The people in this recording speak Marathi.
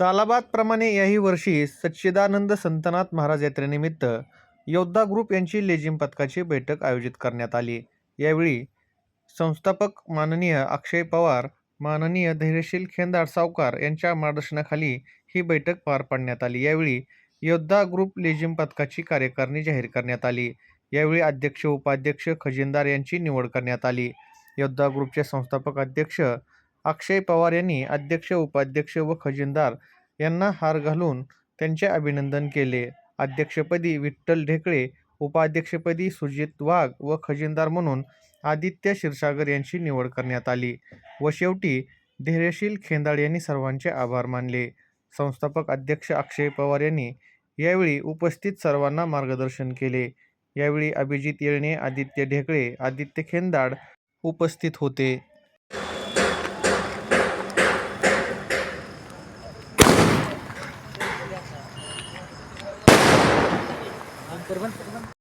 सालाबादप्रमाणे याही वर्षी सच्चिदानंद संतनाथ महाराज यात्रेनिमित्त योद्धा ग्रुप यांची लेझिम पथकाची बैठक आयोजित करण्यात आली. यावेळी संस्थापक माननीय अक्षय पवार माननीय धैर्यशील खेंदाड सावकार यांच्या मार्गदर्शनाखाली ही बैठक पार पाडण्यात आली. यावेळी योद्धा ग्रुप लेझिम पथकाची कार्यकारिणी जाहीर करण्यात आली. यावेळी अध्यक्ष उपाध्यक्ष खजिनदार यांची निवड करण्यात आली. योद्धा ग्रुपचे संस्थापक अध्यक्ष अक्षय पवार यांनी अध्यक्ष उपाध्यक्ष व खजिनदार यांना हार घालून त्यांचे अभिनंदन केले. अध्यक्षपदी विठ्ठल ढेकळे उपाध्यक्षपदी सुजित वाघ व खजिनदार म्हणून आदित्य क्षीरसागर यांची निवड करण्यात आली व शेवटी धैर्यशील खेंदाळ यांनी सर्वांचे आभार मानले. संस्थापक अध्यक्ष अक्षय पवार यांनी यावेळी उपस्थित सर्वांना मार्गदर्शन केले. यावेळी अभिजित येळणे आदित्य ढेकळे आदित्य खेंदाड उपस्थित होते. परभण